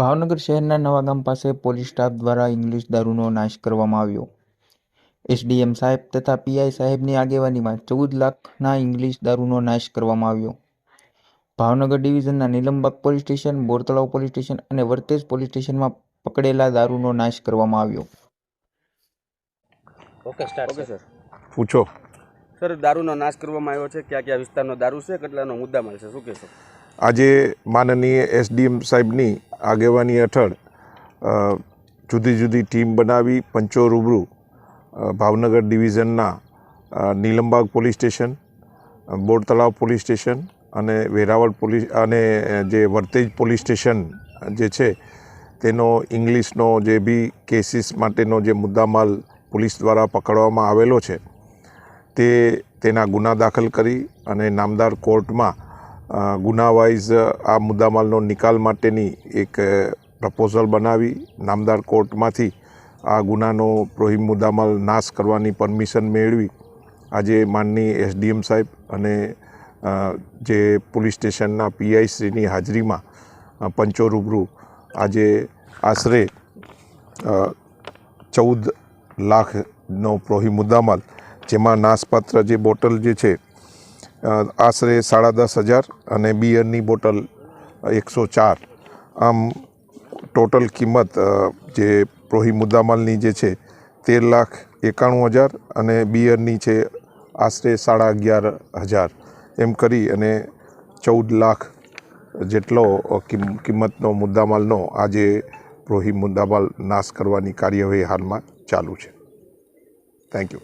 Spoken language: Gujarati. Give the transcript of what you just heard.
ભાવનગર શહેરના નવાગામ પાસે પોલીસ સ્ટાફ દ્વારા ઇંગ્લિશ દારૂનો નાશ કરવામાં આવ્યો. એસડીએમ સાહેબ તથા પીઆઈ સાહેબની આગેવાનીમાં ચૌદ લાખના ઇંગ્લિશ દારૂનો નાશ કરવામાં આવ્યો. Bhavnagar ડિવિઝનના Nilambag police station Bortalav police station અને વર્તેજ પોલીસ સ્ટેશનમાં પકડેલા દારૂનો નાશ કરવામાં આવ્યો. Okay okay sir. પૂછો. સર દારૂનો નાશ કરવામાં આવ્યો છે. કયા કયા વિસ્તારનો દારૂ છે? કેટલાનો મુદ્દા છે? શું કહેશો? આજે માનનીય એસડીએમ સાહેબની આગેવાની હેઠળ જુદી જુદી ટીમ બનાવી પંચો રૂબરૂ Bhavnagar ડિવિઝનના Nilambag police station Bortalav Bortalav police station અને વેરાવળ પોલીસ અને જે વર્તેજ પોલીસ સ્ટેશન જે છે, તેનો ઇંગ્લિશનો જે બી કેસીસ માટેનો જે મુદ્દામાલ પોલીસ દ્વારા પકડવામાં આવેલો છે, તે તેના ગુના દાખલ કરી અને નામદાર કોર્ટમાં ગુનાવાઇઝ આ મુદ્દામાલનો નિકાલ માટેની એક પ્રપોઝલ બનાવી નામદાર કોર્ટમાંથી આ ગુનાનો પ્રોહિમ મુદ્દામાલ નાશ કરવાની પરમિશન મેળવી આજે માનની એસડીએમ સાહેબ અને જે પોલીસ સ્ટેશનના પીઆઈસીની હાજરીમાં પંચો રૂબરૂ આજે આશરે ચૌદ લાખનો પ્રોહી મુદ્દામાલ, જેમાં નાશપાત્ર જે બોટલ જે છે આશરે સાડા દસ હજાર અને બિયરની બોટલ એકસો ચાર. આમ ટોટલ કિંમત જે પ્રોહી મુદ્દામાલની જે છે, તેર લાખ એકાણું હજાર અને બિયરની છે આશરે સાડા અગિયાર હજાર. એમ કરી અને ચૌદ લાખ જેટલો કિંમતનો મુદ્દામાલનો આજે પ્રોહી મુદ્દામાલ નાશ કરવાની કાર્યવાહી હાલમાં ચાલુ છે. Thank you